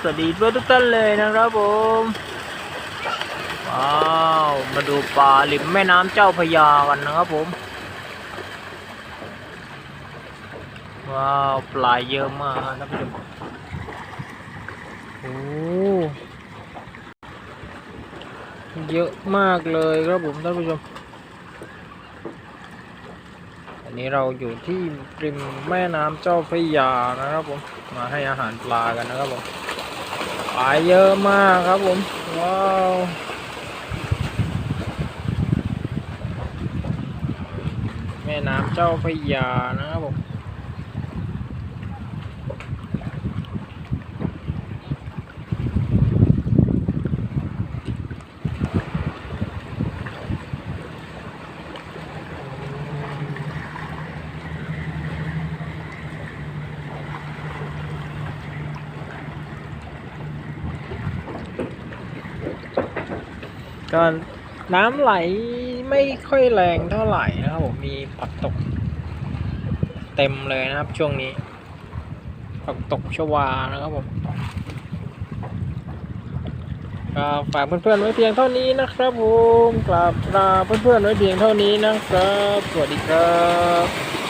สวัสดีเพื่อนทุกท่านเลยนะครับผมว้าวมาดูปลาริมแม่น้ำเจ้าพยากันนะครับผมว้าวปลาเยอะมากนะท่านผู้ชมโอ้เยอะมากเลยครับผมท่านผู้ชม อันนี้เราอยู่ที่ริมแม่น้ำเจ้าพระยานะครับผมมาให้อาหารปลากันนะครับผมปลาเยอะมากครับผมว้าวแม่น้ำเจ้าพระยานะครับผม ก็น้ำไหลไม่ค่อยแรงเท่าไหร่นะครับผมมีผักตก เต็มเลยนะครับช่วงนี้ผักตกชวานะครับผมก็ฝากเพื่อนๆไว้เพียงเท่านี้นะครับผมกราบลาเพื่อนๆไว้เพียงเท่านี้นะครับ สวัสดีครับ